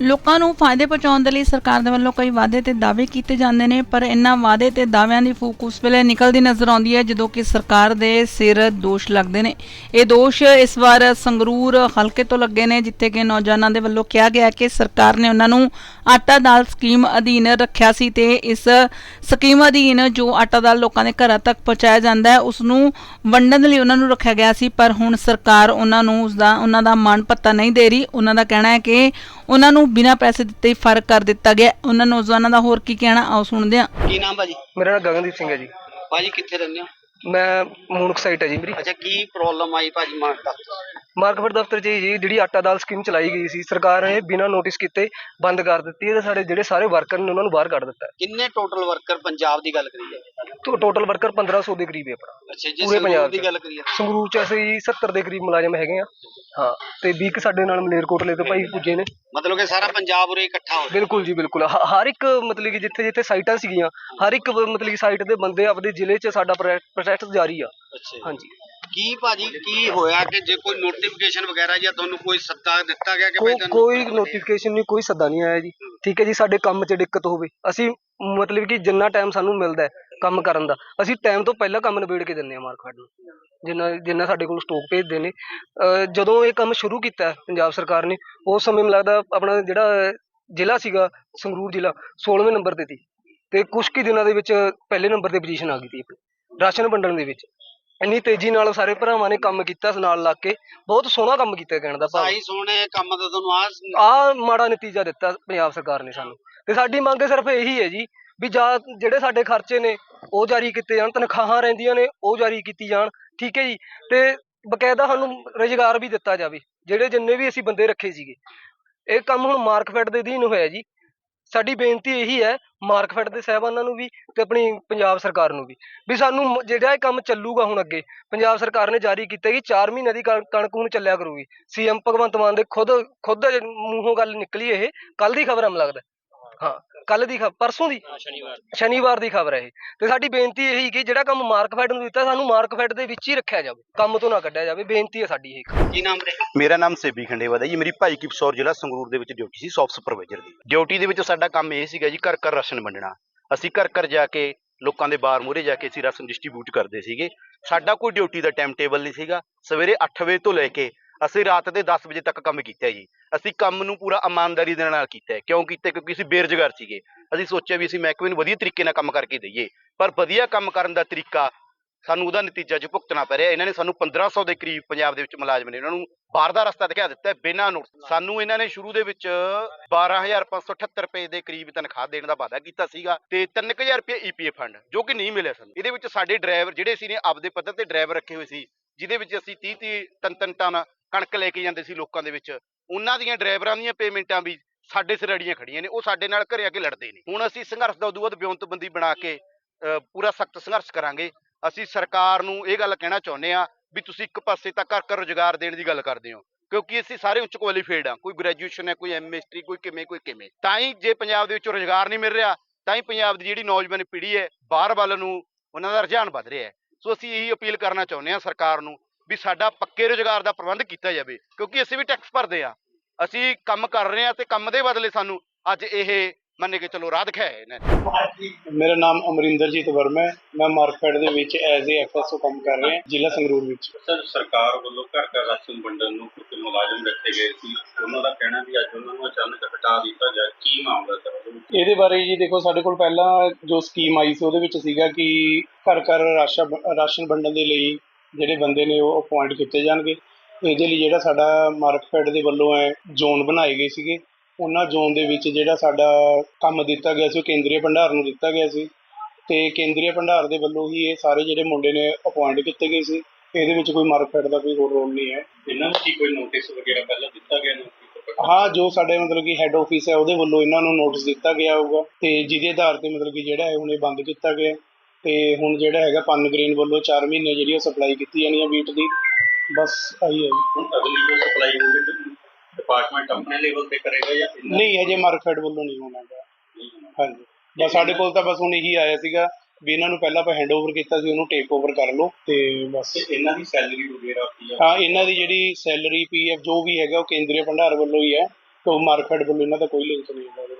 ਲੋਕਾਂ ਨੂੰ ਫਾਇਦੇ ਪਹੁੰਚਾਉਣ ਦੇ ਲਈ ਸਰਕਾਰ ਦੇ ਵੱਲੋਂ ਕਈ ਵਾਅਦੇ ਤੇ ਦਾਅਵੇ ਕੀਤੇ ਜਾਂਦੇ ਨੇ, ਪਰ ਇਹਨਾਂ ਵਾਅਦੇ ਤੇ ਦਾਅਵਿਆਂ ਦੀ ਫੂਕ ਉਸ ਵੇਲੇ ਨਿਕਲਦੀ ਨਜ਼ਰ ਆਉਂਦੀ ਹੈ, ਜਦੋਂ ਕਿ ਸਰਕਾਰ ਦੇ ਸਿਰ ਦੋਸ਼ ਲੱਗਦੇ ਨੇ। ਇਹ ਦੋਸ਼ ਇਸ ਵਾਰ ਸੰਗਰੂਰ ਹਲਕੇ ਤੋਂ ਲੱਗੇ ਨੇ, ਜਿੱਥੇ ਕਿ ਨੌਜਵਾਨਾਂ ਦੇ ਵੱਲੋਂ ਕਿਹਾ ਗਿਆ ਕਿ ਸਰਕਾਰ ਨੇ ਉਹਨਾਂ ਨੂੰ ਆਟਾ ਦਾਲ ਸਕੀਮ ਅਧੀਨ ਰੱਖਿਆ ਸੀ ਤੇ ਇਸ ਸਕੀਮ ਅਧੀਨ ਜੋ ਆਟਾ ਦਾਲ ਲੋਕਾਂ ਦੇ ਘਰਾਂ ਤੱਕ ਪਹੁੰਚਾਇਆ ਜਾਂਦਾ ਹੈ ਉਸ ਨੂੰ ਵੰਡਣ ਲਈ ਉਹਨਾਂ ਨੂੰ ਰੱਖਿਆ ਗਿਆ ਸੀ, ਪਰ ਹੁਣ ਸਰਕਾਰ ਉਹਨਾਂ ਨੂੰ ਉਸ ਦਾ ਉਹਨਾਂ ਦਾ ਮਾਣ ਪੱਤਾ ਨਹੀਂ ਦੇ ਰਹੀ। ਉਹਨਾਂ ਦਾ ਕਹਿਣਾ ਹੈ ਕਿ ਉਹਨਾਂ ਨੂੰ ਬਿਨਾਂ ਪੈਸੇ ਦਿੱਤੇ ਹੀ ਫ਼ਰਕ ਕਰ ਦਿੱਤਾ ਗਿਆ। ਉਹਨਾਂ ਨੌਜਵਾਨਾਂ ਦਾ ਹੋਰ ਕੀ ਕਹਿਣਾ? ਆਓ ਸੁਣਦੇ ਹਾਂ। ਕੀ ਨਾਮ ਭਾਜੀ? ਮੇਰਾ ਨਾਮ ਗਗਨਦੀਪ ਸਿੰਘ ਹੈ ਜੀ। ਭਾਜੀ ਕਿੱਥੇ ਰਹਿੰਦੇ ਹੋ? ਮੈਂ ਮੂਨਕ ਸਾਈਟ ਹੈ ਜੀ ਮੇਰੀ। ਅੱਛਾ ਕੀ ਪ੍ਰੋਬਲਮ ਆਈ ਭਾਜੀ ਮਾਰਕਾ ਮਾਰਕਫੈਟ ਦਫ਼ਤਰ 'ਚ ਜੀ ਜਿਹੜੀ ਆਟਾ ਦਾਲ ਸਕੀਮ ਚਲਾਈ ਗਈ ਸੀ ਸਰਕਾਰ ਨੇ ਬਿਨਾਂ ਨੋਟਿਸ ਕੀਤੇ ਬੰਦ ਕਰ ਦਿੱਤੀ। ਹੈ ਤੇ ਸਾਡੇ ਜਿਹੜੇ ਸਾਰੇ ਵਰਕਰ ਨੇ ਉਹਨਾਂ ਨੂੰ ਬਾਹਰ ਕੱਢ ਦਿੱਤਾ। ਕਿੰਨੇ ਟੋਟਲ ਵਰਕਰ ਪੰਜਾਬ ਦੀ ਗੱਲ ਕਰੀਏ? ਹੈ ਟੋਟਲ ਵਰਕਰ 1500 ਦੇ ਕਰੀਬ ਹੈ ਆਪਣਾ। ਅੱਛਾ ਜੇ ਪੂਰੇ ਸੰਗਰੂਰ ਪੰਜਾਬ ਦੀ 'ਚ। ਗੱਲ ਕਰੀਏ। ਸੰਗਰੂਰ 'ਚ ਅਸੀਂ 70 ਦੇ ਕਰੀਬ ਮੁਲਾਜ਼ਮ ਹੈਗੇ ਆ। ਹਾਂ ਤੇ 20 ਕੁ ਸਾਡੇ ਨਾਲ ਮਲੇਰਕੋਟਲੇ ਤੋਂ ਭਾਈ ਪੁੱਜੇ ਨੇ। ਮਤਲਬ ਕਿ ਸਾਰਾ ਪੰਜਾਬ ਉਰੇ ਇਕੱਠਾ ਹੋ ਗਿਆ। ਬਿਲਕੁਲ ਜੀ ਬਿਲਕੁਲ। ਹ- ਹਰ ਇੱਕ ਮਤਲਬ ਕਿ ਜਿੱਥੇ ਜਿੱਥੇ ਸਾਈਟਾਂ ਸੀਗੀਆਂ ਹਰ ਇੱਕ ਮਤਲਬ ਕਿ ਸਾਈਟ ਦੇ ਬੰਦੇ ਆਪਦੇ ਜ਼ਿਲ੍ਹੇ 'ਚ ਸਾਡਾ ਪ੍ਰੋਜੈਕਟ ਜਾਰੀ ਆ। ਅੱਛਾ। ਹਾਂਜੀ। ਕੀ ਭਾਜੀ ਕੀ ਹੋਇਆ ਕਿ ਜੇ ਕੋਈ ਨੋਟੀਫਿਕੇਸ਼ਨ ਵਗੈਰਾ ਜਾਂ ਤੁਹਾਨੂੰ ਕੋਈ ਸੱਦਾ ਦਿੱਤਾ ਗਿਆ ਕਿ ਭਾਈ ਤੁਹਾਨੂੰ ਕੋਈ ਨੋਟੀਫਿਕੇਸ਼ਨ ਨਹੀਂ ਕੋਈ ਸੱਦਾ ਨਹੀਂ ਆਇਆ ਜੀ। ਠੀਕ ਹੈ ਜੀ ਸਾਡੇ ਕੰਮ 'ਚ ਦਿੱਕਤ ਹੋਵੇ। ਅਸੀਂ ਮਤਲਬ ਕਿ ਜਿੰਨਾ ਟਾਈਮ ਸਾਨੂੰ ਮਿਲਦਾ ਹੈ ਕੰਮ ਕਰਨ ਦਾ ਅਸੀਂ ਟਾਈਮ ਤੋਂ ਪਹਿਲਾਂ ਕੰਮ ਨਿਬੇੜ ਕੇ ਦਿੰਦੇ ਹਾਂ ਮਾਰਕੀਟ ਨੂੰ। ਜਿੰਨਾ ਜਿੰਨਾ ਸਾਡੇ ਕੋਲ ਸਟਾਕ ਭੇਜਦੇ ਨੇ। ਜਦੋਂ ਇਹ ਕੰਮ ਸ਼ੁਰੂ ਕੀਤਾ ਪੰਜਾਬ ਸਰਕਾਰ ਨੇ ਉਸ ਸਮੇਂ ਮੈਨੂੰ ਲੱਗਦਾ ਆਪਣਾ ਜਿਹੜਾ ਜ਼ਿਲ੍ਹਾ ਸੀਗਾ ਸੰਗਰੂਰ ਜ਼ਿਲ੍ਹਾ 16ਵੇਂ ਨੰਬਰ ਤੇ ਸੀ। ਤੇ ਕੁਝ ਕੁ ਦਿਨਾਂ ਦੇ ਵਿੱਚ ਪਹਿਲੇ ਨੰਬਰ ਤੇ ਪੋਜੀਸ਼ਨ ਆ ਗਈ ਸੀ ਰਾਸ਼ਨ ਵੰਡਣ ਦੇ ਵਿੱਚ। ਇੰਨੀ ਤੇਜ਼ੀ ਨਾਲ ਸਾਰੇ ਭਰਾਵਾਂ ਨੇ ਕੰਮ ਕੀਤਾ ਨਾਲ ਲੱਗ ਕੇ। ਬਹੁਤ ਸੋਹਣਾ ਕੰਮ ਕੀਤਾ ਕਹਿਣ ਦਾ ਭਾਵ। ਸਾਈ ਸੋਹਣੇ ਕੰਮ ਦਾ ਤੁਹਾਨੂੰ ਆ ਆ ਮਾੜਾ ਨਤੀਜਾ ਦਿੱਤਾ ਪੰਜਾਬ ਸਰਕਾਰ ਨੇ ਸਾਨੂੰ। ਤੇ ਸਾਡੀ ਮੰਗ ਸਿਰਫ ਇਹੀ ਹੈ ਜੀ ਵੀ ਜਾਂ ਜਿਹੜੇ ਸਾਡੇ ਖਰਚੇ ਨੇ ਉਹ ਜਾਰੀ ਕੀਤੇ ਜਾਣ, ਤਨਖਾਹਾਂ ਰਹਿੰਦੀਆਂ ਨੇ, ਉਹ ਜਾਰੀ ਕੀਤੀ ਜਾਣ, ਠੀਕ ਹੈ ਜੀ? ਤੇ ਬਕਾਇਦਾ ਸਾਨੂੰ ਰੁਜ਼ਗਾਰ ਵੀ ਦਿੱਤਾ ਜਾਵੇ, ਜਿਹੜੇ ਜਿੰਨੇ ਵੀ ਅਸੀਂ ਬੰਦੇ ਰੱਖੇ ਸੀਗੇ। ਇਹ ਕੰਮ ਹੁਣ ਮਾਰਕਫੈਟ ਦੇ ਅਧੀਨ ਹੋਇਆ ਜੀ। ਸਾਡੀ ਬੇਨਤੀ ਇਹੀ ਹੈ ਮਾਰਕਫੈਟ ਦੇ ਸਾਹਿਬਾਨਾਂ ਨੂੰ ਵੀ ਤੇ ਆਪਣੀ ਪੰਜਾਬ ਸਰਕਾਰ ਨੂੰ ਵੀ ਵੀ ਸਾਨੂੰ ਜਿਹੜਾ ਇਹ ਕੰਮ ਚੱਲੂਗਾ ਹੁਣ ਅੱਗੇ, ਪੰਜਾਬ ਸਰਕਾਰ ਨੇ ਜਾਰੀ ਕੀਤਾ ਕਿ 4 ਮਹੀਨਿਆਂ ਦੀ ਕਣ- ਕਣਕ ਹੁਣ ਚੱਲਿਆ ਕਰੂਗੀ। ਸੀਐਮ ਭਗਵੰਤ ਮਾਨ ਦੇ ਖੁਦ ਖੁਦ ਮੂੰਹੋਂ ਗੱਲ ਨਿਕਲੀ ਇਹ ਕੱਲ ਦੀ ਖਬਰ ਹੈ ਲੱਗਦਾ। ਹਾਂ ਕੱਲ ਦੀ ਖਬਰ ਪਰਸੋਂ ਦੀ? ਸ਼ਨੀਵਾਰ ਸ਼ਨੀਵਾਰ ਦੀ ਖਬਰ ਹੈ ਇਹ। ਤੇ ਸਾਡੀ ਬੇਨਤੀ ਇਹੀ ਕਿ ਜਿਹੜਾ ਕੰਮ ਮਾਰਕਫੈਟ ਨੂੰ ਦਿੱਤਾ ਸਾਨੂੰ ਮਾਰਕਫੈਟ ਦੇ ਵਿੱਚ ਹੀ ਰੱਖਿਆ ਜਾਵੇ। ਕੰਮ ਤੋਂ ਨਾ ਕੱਢਿਆ ਜਾਵੇ ਬੇਨਤੀ ਹੈ ਸਾਡੀ ਇਹ। ਕੀ ਨਾਮ ਵੀਰੇ ਮੇਰਾ ਨਾਮ ਸੇਬੀ ਖੰਡੇਵਾਲ ਹੈ ਜੀ। ਮੇਰੀ ਭਾਈ ਕੀ ਬਸੌਰ ਜ਼ਿਲ੍ਹਾ ਸੰਗਰੂਰ ਦੇ ਵਿੱਚ ਡਿਊਟੀ ਸੀ ਸੌਫਟ ਸੁਪਰਵਾਈਜ਼ਰ ਦੀ। ਡਿਊਟੀ ਦੇ ਵਿੱਚ ਸਾਡਾ ਕੰਮ ਇਹ ਸੀਗਾ ਜੀ ਘਰ ਘਰ ਰਾਸ਼ਨ ਵੰਡਣਾ। ਅਸੀਂ ਘਰ ਘਰ ਜਾ ਕੇ ਲੋਕਾਂ ਦੇ ਬਾਰ ਮੂਹਰੇ ਜਾ ਕੇ ਅਸੀਂ ਰਾਸ਼ਨ ਡਿਸਟ੍ਰੀਬਿਊਟ ਕਰਦੇ ਸੀਗੇ। ਸਾਡਾ ਕੋਈ ਡਿਊਟੀ ਦਾ ਟਾਈਮ ਟੇਬਲ ਨਹੀਂ ਸੀਗਾ। ਸਵੇਰੇ 8 ਵਜੇ ਤੋਂ ਲੈ ਕੇ ਅਸੀਂ ਰਾਤ ਦੇ 10 ਵਜੇ ਤੱਕ ਕੰਮ ਕੀਤਾ ਜੀ। ਅਸੀਂ ਕੰਮ ਨੂੰ ਪੂਰਾ ਇਮਾਨਦਾਰੀ ਦੇ ਨਾਲ ਕੀਤਾ ਕਿਉਂ ਕੀਤਾ? ਕਿਉਂਕਿ ਅਸੀਂ ਬੇਰੁਜ਼ਗਾਰ ਸੀਗੇ। ਅਸੀਂ ਸੋਚਿਆ ਵੀ ਅਸੀਂ ਮਹਿਕਮੇ ਨੂੰ ਵਧੀਆ ਤਰੀਕੇ ਨਾਲ ਕੰਮ ਕਰਕੇ ਦਈਏ। ਪਰ ਵਧੀਆ ਕੰਮ ਕਰਨ ਦਾ ਤਰੀਕਾ ਸਾਨੂੰ ਉਹਦਾ ਨਤੀਜਾ ਜੋ ਭੁਗਤਣਾ ਪੈ ਰਿਹਾ। ਇਹਨਾਂ ਨੇ ਸਾਨੂੰ 1500 ਦੇ ਕਰੀਬ ਪੰਜਾਬ ਦੇ ਵਿੱਚ ਮੁਲਾਜ਼ਮ ਨੇ ਉਹਨਾਂ ਨੂੰ ਬਾਹਰ ਦਾ ਰਸਤਾ ਦਿਖਾ ਦਿੱਤਾ ਬਿਨਾਂ ਨੋਟਿਸ ਸਾਨੂੰ ਇਹਨਾਂ ਨੇ ਸ਼ੁਰੂ ਦੇ ਵਿੱਚ 12578 ਰੁਪਏ ਦੇ ਕਰੀਬ ਤਨਖਾਹ ਦੇਣ ਦਾ ਵਾਅਦਾ ਕੀਤਾ ਸੀਗਾ ਤੇ 3000 ਰੁਪਏ ਈਪੀਐਫ ਫੰਡ ਜੋ ਕਿ ਨਹੀਂ ਮਿਲਿਆ ਸਾਨੂੰ। ਇਹਦੇ ਵਿੱਚ ਸਾਡੇ ਡਰਾਈਵਰ ਜਿਹੜੇ ਸੀ ਨੇ, ਆਪਦੇ ਪੱਧਰ ਤੇ ਡਰਾਈਵਰ ਰੱਖੇ ਹੋਏ ਸੀ, ਜਿਹਦੇ ਵਿੱਚ ਅਸੀਂ 30 30 ਤਿੰਨ ਤਨ ਟਨ ਕਣਕ ਲੈ ਕੇ ਜਾਂਦੇ ਸੀ ਲੋਕਾਂ ਦੇ ਵਿੱਚ। ਉਹਨਾਂ ਦੀਆਂ ਡਰਾਈਵਰਾਂ ਦੀਆਂ ਪੇਮੈਂਟਾਂ ਵੀ ਸਾਡੇ ਸਿਰ ਅੜੀਆਂ ਖੜੀਆਂ ਨੇ ਉਹ ਸਾਡੇ ਨਾਲ ਘਰੇ ਆ ਕੇ ਲੜਦੇ ਨੇ। ਹੁਣ ਅਸੀਂ ਸੰਘਰਸ਼ ਦਾ ਉਦੋਂ ਬਾਅਦ ਬਿਉਂਤਬੰਦੀ ਬਣਾ ਕੇ ਅ, ਪੂਰਾ ਸਖਤ ਸੰਘਰਸ਼ ਕਰਾਂਗੇ। ਅਸੀਂ ਸਰਕਾਰ ਨੂੰ ਇਹ ਗੱਲ ਕਹਿਣਾ ਚਾਹੁੰਦੇ ਆ ਵੀ ਤੁਸੀਂ ਇੱਕ ਪਾਸੇ ਤਾਂ ਘਰ ਘਰ ਰੁਜ਼ਗਾਰ ਦੇਣ ਦੀ ਗੱਲ ਕਰਦੇ ਹੋ ਕਿਉਂਕਿ ਅਸੀਂ ਸਾਰੇ ਉੱਚ ਕੁਆਲੀਫਾਈਡ ਆ ਕੋਈ ਗ੍ਰੈਜੂਏਸ਼ਨ ਹੈ ਕੋਈ ਐਮਐਸਟੀ ਕੋਈ ਕਿਵੇਂ ਕੋਈ ਕਿਵੇਂ। ਤਾਂ ਹੀ ਜੇ ਪੰਜਾਬ ਦੇ ਵਿੱਚ ਰੁਜ਼ਗਾਰ ਨਹੀਂ ਮਿਲ ਰਿਹਾ ਤਾਂ ਹੀ ਪੰਜਾਬ ਦੀ ਜਿਹੜੀ ਨੌਜਵਾਨ ਪੀੜ੍ਹੀ ਹੈ ਬਾਹਰ ਵੱਲ ਨੂੰ ਉਹਨਾਂ ਦਾ ਰੁਝਾਨ ਵੱਧ ਰਿਹਾ ਸੋ ਅਸੀਂ ਇਹੀ ਅਪੀਲ ਕਰਨਾ ਚਾਹੁੰਦੇ ਆ ਸਰਕਾਰ ਨੂੰ ਵੀ ਸਾਡਾ ਪੱਕੇ ਰੁਜ਼ਗਾਰ ਦਾ ਪ੍ਰਬੰਧ ਕੀਤਾ ਜਾਵੇ ਕਿਉਂਕਿ ਅਸੀਂ ਵੀ ਟੈਕਸ ਭਰਦੇ ਆ ਅਸੀਂ ਕੰਮ ਕਰ ਰਹੇ ਆ ਤੇ ਕੰਮ ਦੇ ਬਦਲੇ ਸਾਨੂੰ ਅੱਜ ਇਹ ਮੰਨ ਕੇ ਚਲੋ ਰਾਹ ਦਿਖਾਇਆ ਇਹਨਾਂ ਨੇ। ਮੇਰਾ ਨਾਮ ਅਮਰਿੰਦਰਜੀਤ ਵਰਮਾ ਹੈ। ਮੈਂ ਮਾਰਕਫੈਡ ਦੇ ਵਿੱਚ ਐਜ਼ ਏ ਐਫਐਸਓ ਕੰਮ ਕਰ ਰਿਹਾ ਜ਼ਿਲ੍ਹਾ ਸੰਗਰੂਰ ਵਿੱਚ। ਸਰ ਸਰਕਾਰ ਵੱਲੋਂ ਘਰ ਘਰ ਰਾਸ਼ਨ ਵੰਡਣ ਨੂੰ ਕੁਝ ਮੁਲਾਜ਼ਮ ਰੱਖੇ ਗਏ ਸੀ। ਉਹਨਾਂ ਦਾ ਕਹਿਣਾ ਵੀ ਅੱਜ ਉਹਨਾਂ ਨੂੰ ਅਚਾਨਕ ਹਟਾ ਦਿੱਤਾ ਜਾ ਕੀ ਮਾਮਲਾ ਸਰ? ਇਹਦੇ ਬਾਰੇ ਜੀ ਦੇਖੋ ਸਾਡੇ ਕੋਲ ਪਹਿਲਾਂ ਜੋ ਸਕੀਮ ਆਈ ਸੀ ਉਹਦੇ ਵਿੱਚ ਸੀਗਾ ਕਿ ਘਰ ਘਰ ਰਾਸ਼ਨ ਰਾਸ਼ਨ ਵੰਡਣ ਦੇ ਲਈ ਜਿਹੜੇ ਬੰਦੇ ਨੇ ਉਹ ਅਪਾਇੰਟ ਕੀਤੇ ਜਾਣਗੇ। ਇਹਦੇ ਲਈ ਜਿਹੜਾ ਸਾਡਾ ਮਾਰਕਫੈਡ ਦੇ ਵੱਲੋਂ ਹੈ ਜ਼ੋਨ ਬਣਾਏ ਗਏ ਸੀਗੇ ਉਹਨਾਂ ਜ਼ੋਨ ਦੇ ਵਿੱਚ ਜਿਹੜਾ ਸਾਡਾ ਕੰਮ ਦਿੱਤਾ ਗਿਆ ਸੀ ਉਹ ਕੇਂਦਰੀ ਭੰਡਾਰ ਨੂੰ ਦਿੱਤਾ ਗਿਆ ਸੀ। ਤੇ ਕੇਂਦਰੀ ਭੰਡਾਰ ਦੇ ਵੱਲੋਂ ਹੀ ਇਹ ਸਾਰੇ ਜਿਹੜੇ ਮੁੰਡੇ ਨੇ ਅਪਾਇੰਟ ਕੀਤੇ ਗਏ ਸੀ ਇਹਦੇ ਵਿੱਚ ਕੋਈ ਮਾਰਕਫੈਡ ਦਾ ਕੋਈ ਹੋਰ ਰੋਲ ਨਹੀਂ ਹੈ। ਇਹਨਾਂ ਨੂੰ ਕੀ ਕੋਈ ਨੋਟਿਸ ਵਗੈਰਾ ਪਹਿਲਾਂ ਦਿੱਤਾ ਗਿਆ ਹਾਂ ਜੋ ਸਾਡੇ ਮਤਲਬ ਕਿ ਹੈੱਡ ਆਫਿਸ ਹੈ ਉਹਦੇ ਵੱਲੋਂ ਇਹਨਾਂ ਨੂੰ ਨੋਟਿਸ ਦਿੱਤਾ ਗਿਆ ਹੋਊਗਾ। ਤੇ ਜਿਹਦੇ ਆਧਾਰ ਤੇ ਮਤਲਬ ਕਿ ਜਿਹੜਾ ਹੈ ਹੁਣ ਇਹ ਬੰਦ ਕੀਤਾ ਗਿਆ। ਤੇ ਹੁਣ ਜਿਹੜਾ ਹੈਗਾ ਪਨ ਗ੍ਰੇਨ ਵੱਲੋਂ 4 ਮਹੀਨੇ ਜਿਹੜੀ ਉਹ ਸਪਲਾਈ ਕੀਤੀ ਜਾਣੀ ਹੈ ਵੀਟ ਦੀ ਬਸ ਆਹੀ ਹੈ ਜੀ। ਹੁਣ ਅਗਲੀ ਜੋ ਸਪਲਾਈ ਹੋਊਗੀ? ਤਾਂ ਡਿਪਾਰਟਮੈਂਟ ਆਪਣੇ ਲੈਵਲ ਤੇ ਕਰੇਗਾ ਜਾਂ ਇਹਨਾਂ ਨਹੀਂ ਹਜੇ ਮਾਰਕਫੈਡ ਵੱਲੋਂ ਨਹੀਂ ਹੋਣਾ ਗਾ? ਹਾਂਜੀ। ਬਸ ਸਾਡੇ ਕੋਲ ਤਾਂ ਬਸ ਹੁਣ ਇਹੀ ਆਇਆ ਸੀਗਾ ਵੀ ਇਹਨਾਂ ਨੂੰ ਪਹਿਲਾਂ ਆਪਾਂ ਹੈਂਡ ਓਵਰ ਕੀਤਾ ਸੀ ਉਹਨੂੰ ਟੇਕ ਓਵਰ ਕਰ ਲਓ ਤੇ ਬਸ। ਤੇ ਇਹਨਾਂ ਦੀ ਸੈਲਰੀ ਵਗੈਰਾ ਕੀ ਆ? ਹਾਂ ਇਹਨਾਂ ਦੀ ਜਿਹੜੀ ਸੈਲਰੀ ਪੀਐਫ ਜੋ ਵੀ ਹੈਗਾ ਉਹ ਕੇਂਦਰੀ ਭੰਡਾਰ ਵੱਲੋਂ ਹੀ ਹੈ। ਤੋਂ ਮਾਰਕਫੈਡ ਵੱਲੋਂ ਇਹਨਾਂ ਦਾ ਕੋਈ ਲਿੰਕ ਨਹੀਂ ਉਹਦੇ ਵਿੱਚ